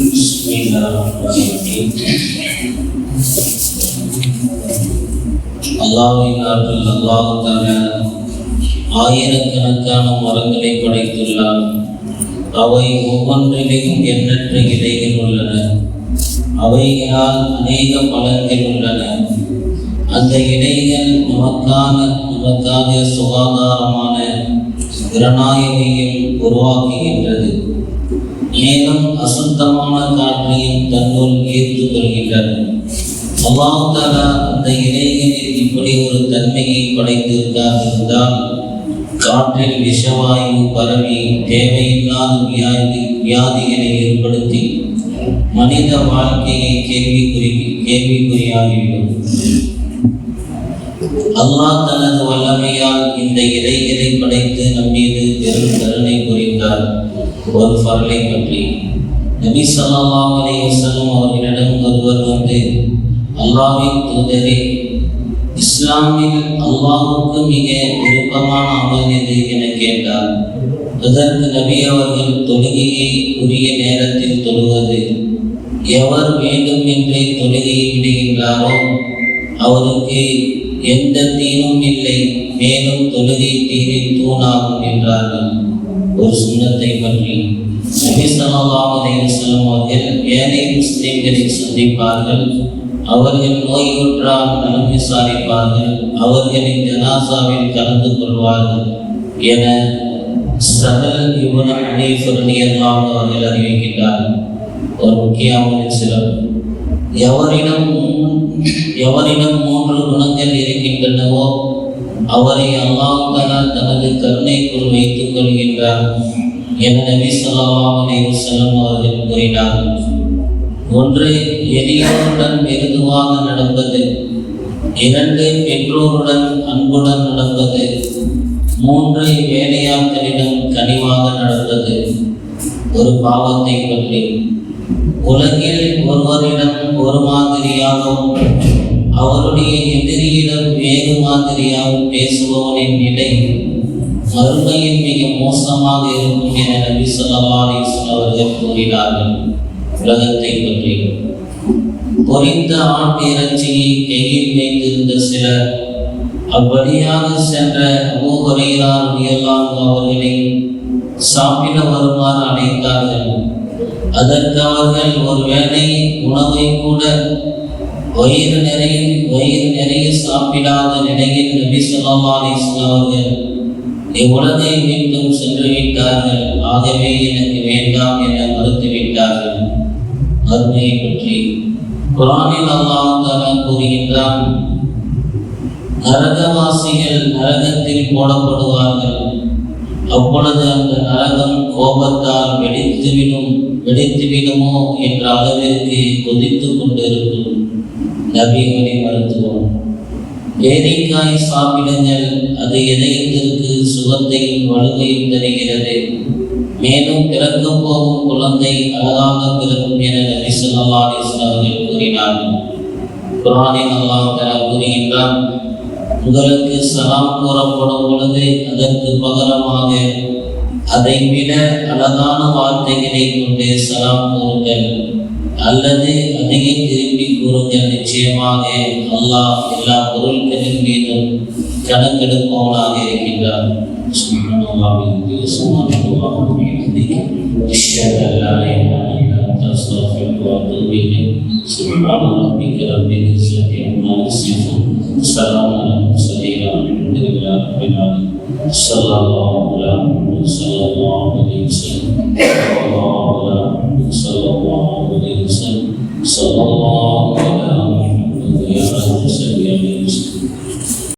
بسم الله الرحمن الرحيم அல்லாஹ்வின் ஆற்றல் அல்லாஹ் தஆலா ஆயிரக்கணக்கான மரங்களை படைத்துள்ளான் அவை ஒவ்வொன்றிலும் எண்ணற்ற இலைகள் உள்ளன அவைகளால் அநேக பலன்கள் உள்ளன அந்த இலைகள் நமக்கான நமக்காக சுகாதாரமான திறனாயவையும் உருவாக்குகின்றது. மேலும் அசுத்தமான காற்றையும் தன்னுள் ஈர்த்துக் கொள்கின்றன அந்த இலைகளில் இப்படி ஒரு தன்மையை படைத்திருக்கார் இருந்தால் காற்றில் விஷவாயு பரவி தேவையில்லாத வியாதி வியாதிகளை ஏற்படுத்தி மனித வாழ்க்கையை கேள்விக்குறி கேள்விக்குறியாகிவிடும். அல்லாஹ் தனது வல்லமையால் இந்த இலைகளை படைத்து நம் மீது பெரும் கருணை புரிந்தார் ஒரு பரலை பற்றி நபி சல்லாஹ் அலைஹி அவர்களிடம் ஒருவர் வந்து அல்லாஹ்வின் தூதரே இஸ்லாமில் அல்லாஹுக்கு மிக விருப்பமான அமல் எது? என கேட்டார். அதற்கு நபி அவர்கள் தொழுகையை உரிய நேரத்தில் தொழுவது எவர் வேண்டும் என்றே தொழுகையை விடுகின்றாரோ? அவருக்கு எந்த தீனும் இல்லை மேலும் தொழுகை தீரில் தூணாகும் என்றார்கள். ஒரு சுண்ணத்தை பற்றி நபி ஸல்லல்லாஹு அவர்கள் ஏழை முஸ்லிம்களை சந்திப்பார்கள். அவர்கள் நோயுற்றால் நலம் விசாரிப்பார்கள் அவர்களின் ஜனாசாவில் கலந்து கொள்வார்கள் என சஹல் இப்னு ஹனீஃப் அவர்கள் அறிவிக்கின்றார்கள். ஒரு முக்கியமான சிலர் எவரிடம் எவரிடம் மூன்று குணங்கள் இருக்கின்றனவோ அவரை அல்லாஹ் தனது கருணைக்குள் வைத்துக் கொள்கின்றார் என நபி சொல்லாமலே செல்லும் அவர்கள் கூறினார். ஒன்று எளியோருடன் மெருதுவாக நடப்பது. இரண்டு பெற்றோருடன் அன்புடன் நடப்பது. மூன்று வேலையாட்களிடம் கனிவாக நடப்பது. ஒரு பாவத்தை பற்றி. உலகில் ஒருவரிடம் ஒரு மாதிரியாகவும் அவருடைய எதிரியிடம் வேறு மாதிரியாக பேசுபவனின் நிலை மறுமையில் மிக மோசமாக இருக்கும் என நபி ஸல்லல்லாஹு அவர்கள் கூறினார்கள். உலகத்தை பற்றி பொறிந்த ஆட்டு இறைச்சியை கையில் வைத்திருந்த சிலர் அவ்வழியாக சென்ற அபூ அவர்களை சாப்பிட வருமாறு அழைத்தார்கள். அதற்கு அவர்கள் ஒருவேளை உணவை கூட வயிறு நிறைய வயிறு நிறைய சாப்பிடாத நிலையில் நபி சொல்லா அலைஹி அவர்கள் இவ்வுலகை மீண்டும் சென்று விட்டார்கள். ஆகவே எனக்கு வேண்டாம் என மறுத்துவிட்டார்கள் மறுமையை பற்றி குரானில் அல்லாஹால கூறுகின்றான் நரகவாசிகள் நரகத்தில் போடப்படுவார்கள். அப்பொழுது அந்த நரகம் கோபத்தால் வெடித்துவிடும் வெடித்துவிடுமோ என்ற அளவிற்கு கொதித்து கொண்டிருக்கும். நபிமணி மருத்துவம். பேரிக்காய் சாப்பிடுங்கள் அது இதயத்திற்கு சுகத்தையும் வலுவையும் தருகிறது. மேலும் பிறக்க போகும் குழந்தை அழகாக பிறக்கும் என நபி சொல்லா அலைஹி கூறினார். குரானின் அல்லாஹ் தஆலா கூறுகின்றான் உங்களுக்கு சலாம் கூறப்படும் பொழுது அதற்கு பகரமாக அதை விட அழகான வார்த்தைகளை கொண்டு சலாம் கூறுங்கள். அல்லது அதையே திருப்பி கூறுங்கள் நிச்சயமாக அல்லாஹ் எல்லா பொருட்களின் மீதும் கணக்கெடுப்பவனாக இருக்கின்றான் سبحان الله وبحمده سبحان الله وبحمده أشهد أن لا إله إلا أنت أستغفرك وأتوب إليك سبحان ربك رب العزة عما يصفون سلام على المرسلين والحمد لله رب العالمين صلى الله على محمد صلى الله عليه وسلم